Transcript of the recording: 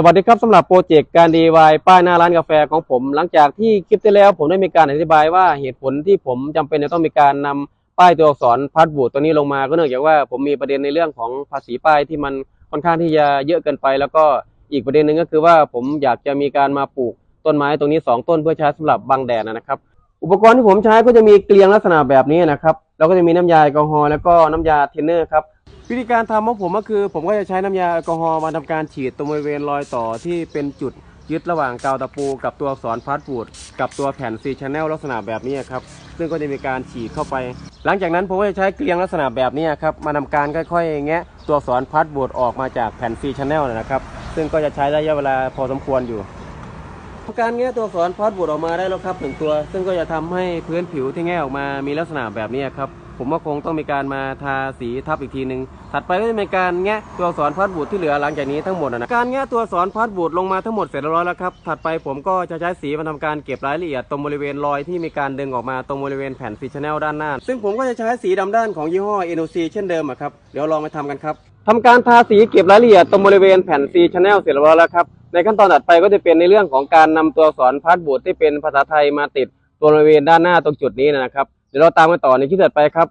สวัสดีครับสำหรับโปรเจกต์การ DIY ป้ายหน้าร้านกาแฟของผม หลังจากที่คลิปที่แล้วผมได้มีการอธิบายว่าเหตุผลที่ผมจำเป็นจะต้องมีการนำป้ายตัวอักษรพาสบูดตัวนี้ลงมา ก็เนื่องจากว่าผมมีประเด็นในเรื่องของภาษีป้ายที่มันค่อนข้างที่จะเยอะเกินไป แล้วก็อีกประเด็นหนึ่งก็คือว่าผมอยากจะมีการมาปลูกต้นไม้ตรงนี้สองต้นเพื่อใช้สำหรับบังแดดนะครับ อุปกรณ์ที่ผมใช้ก็จะมีเกลียงลักษณะแบบนี้นะครับแล้วก็จะมีน้ำยาแอลกอฮอล์แล้วก็น้ำยาเทนเนอร์ครับ วิธีการทำของผมก็คือ ผมก็จะใช้น้ำยาแอลกอฮอล์มาทำการฉีดตรงบริเวณรอยต่อที่เป็นจุดยึดระหว่างกาวตะปู กับตัวอักษรพาสบูดกับตัวแผ่นซีชแนลลักษณะแบบนี้ครับซึ่งก็จะมีการฉีดเข้าไป หลังจากนั้นผมก็จะใช้เกลียงลักษณะแบบนี้ครับมาทำการค่อยๆแงะตัวอักษรพาสบูดออกมาจากแผ่นซีชแนลนะครับ ซึ่งก็จะใช้ระยะเวลาพอสมควรอยู่การแงะตัวอักษรพาสบูดออกมาได้แล้วครับหนึ่งตัว ซึ่งก็จะทำให้พื้นผิวที่แงะออกมามีลักษณะแบบนี้ครับ ผมว่าคงต้องมีการมาทาสีทับอีกทีหนึ่งถัดไปก็จะเป็นการแงะตัวอักษรพาสบูดที่เหลือหลังจากนี้ทั้งหมดนะการแงะตัวอักษรพาสบูดลงมาทั้งหมดเสร็จเรียบร้อยแล้วครับถัดไปผมก็จะใช้สีมาทำการเก็บรายละเอียดตรงบริเวณรอยที่มีการดึงออกมาตรงบริเวณแผ่นซีชแนลด้านหน้า ซึ่งผมก็จะใช้สีดำด้านของยี่ห้อ NOC เช่นเดิมครับเดี๋ยวลองไปทำกันครับทำการทาสีเก็บรายละเอียดตรงบริเวณแผ่นซีชแนลเสร็จเรียบร้อยแล้วครับ ในขั้นตอนถัดไปก็จะเป็นในเรื่องของการนำตัวอักษรพาสบูดที่เป็นภาษาไทยมาติดตัวบริเวณด้านหน้าตรงจุดนี้นะครับ เดี๋ยวเราตามกันต่อในคลิปถัดไปครับ